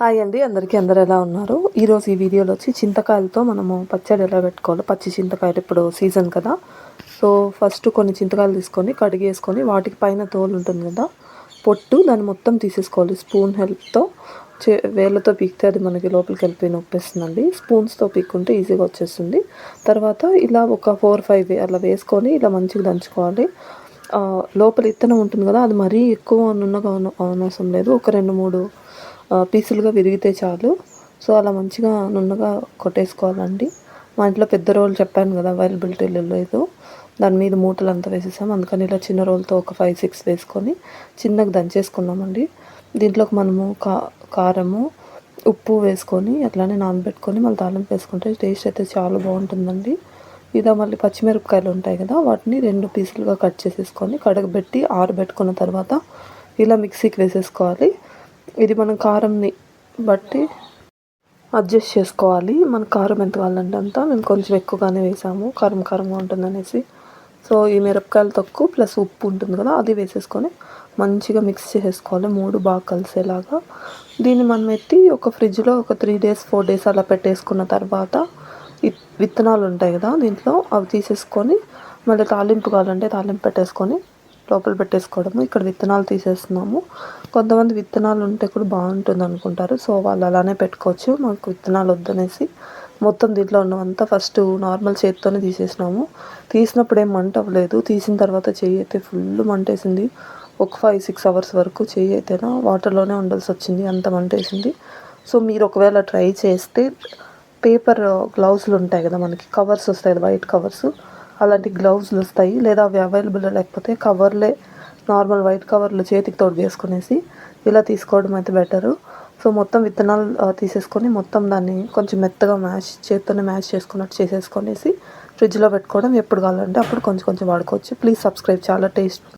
Hi అండి అందరికీ అందరు ఎలా ఉన్నారు? ఈరోజు ఈ వీడియోలో వచ్చి చింతకాయలతో మనము పచ్చడి ఎలా పెట్టుకోవాలి పచ్చి చింతకాయలు ఇప్పుడు సీజన్ కదా. సో ఫస్ట్ కొన్ని చింతకాయలు తీసుకొని కడిగేసుకొని వాటికి పైన తోలు ఉంటుంది కదా పొట్టు దాన్ని మొత్తం తీసేసుకోవాలి. స్పూన్ హెల్ప్తో చే వేళ్ళతో పీకితే అది మనకి లోపలికి వెళ్ళిపోయి నొప్పేస్తుందండి. స్పూన్స్తో పీక్కుంటే ఈజీగా వచ్చేస్తుంది. తర్వాత ఇలా ఒక ఫోర్ ఫైవ్ అలా వేసుకొని ఇలా మంచిగా దంచుకోవాలి. లోపల ఇత్తనం ఉంటుంది కదా అది మరీ ఎక్కువ నున్నగా అవసరం లేదు. ఒక రెండు మూడు పీసులుగా విరిగితే చాలు. సో అలా మంచిగా నున్నగా కొట్టేసుకోవాలండి. మా ఇంట్లో పెద్ద రోల్ చెప్పాను కదా అవైలబిలిటీ లేదు. దాని మీద మూటలు అంతా వేసేసాం. అందుకని ఇలా చిన్న రోల్తో ఒక ఫైవ్ సిక్స్ వేసుకొని చిన్నగా దంచేసుకున్నామండి. దీంట్లోకి మనము కా కారము ఉప్పు వేసుకొని అట్లానే నానబెట్టుకొని మళ్ళీ తాలింపు వేసుకుంటే టేస్ట్ అయితే చాలా బాగుంటుందండి. ఇలా మళ్ళీ పచ్చిమిరపకాయలు ఉంటాయి కదా వాటిని రెండు పీసులుగా కట్ చేసేసుకొని కడగబెట్టి ఆరబెట్టుకున్న తర్వాత ఇలా మిక్సీకి వేసేసుకోవాలి. ఇది మనం కారంని బట్టి అడ్జస్ట్ చేసుకోవాలి. మన కారం ఎంత కావాలంటే అంత. మేము కొంచెం ఎక్కువగానే వేసాము. కారం కారంగా ఉంటుందనేసి. సో ఈ మిరపకాయలు తక్కువ ప్లస్ ఉప్పు ఉంటుంది కదా అది వేసేసుకొని మంచిగా మిక్స్ చేసేసుకోవాలి. మూడు బాగా కలిసేలాగా. దీన్ని మనం ఎత్తి ఒక ఫ్రిడ్జ్లో ఒక త్రీ డేస్ ఫోర్ డేస్ అలా పెట్టేసుకున్న తర్వాత విత్తనాలు ఉంటాయి కదా దీంట్లో అవి తీసేసుకొని మళ్ళీ తాలింపు కావాలంటే తాలింపు పెట్టేసుకొని లోపల పెట్టేసుకోవడము. ఇక్కడ విత్తనాలు తీసేస్తున్నాము. కొంతమంది విత్తనాలు ఉంటే కూడా బాగుంటుంది అనుకుంటారు. సో వాళ్ళు అలానే పెట్టుకోవచ్చు. మాకు విత్తనాలు వద్దనేసి మొత్తం దీంట్లో ఉన్నవంతా ఫస్ట్ నార్మల్ చేతితోనే తీసేసినాము. తీసినప్పుడు ఏం మంట అవ్వలేదు. తీసిన తర్వాత చెయ్యి అయితే ఫుల్ మంటేసింది ఒక ఫైవ్ సిక్స్ అవర్స్ వరకు చెయ్యి అయితేనా వాటర్లోనే ఉండాల్సి వచ్చింది. అంత మంటేసింది సో మీరు ఒకవేళ ట్రై చేస్తే పేపర్ గ్లౌజులు ఉంటాయి కదా మనకి కవర్స్ వస్తాయి కదా వైట్ కవర్స్. అలాంటి గ్లౌజ్లు వస్తాయి. లేదా అవి అవైలబుల్ లేకపోతే కవర్లే నార్మల్ వైట్ కవర్లు చేతికి తోడు వేసుకునేసి ఇలా తీసుకోవడం అయితే బెటరు సో మొత్తం విత్తనాలు తీసేసుకొని మొత్తం దాన్ని కొంచెం మెత్తగా మ్యాష్ చేత్తోనే మ్యాష్ చేసుకున్నట్టు చేసేసుకొనేసి ఫ్రిడ్జ్లో పెట్టుకోవడం ఎప్పుడు కావాలంటే అప్పుడు కొంచెం కొంచెం వాడుకోవచ్చు. ప్లీజ్ సబ్స్క్రైబ్ చాలా టేస్ట్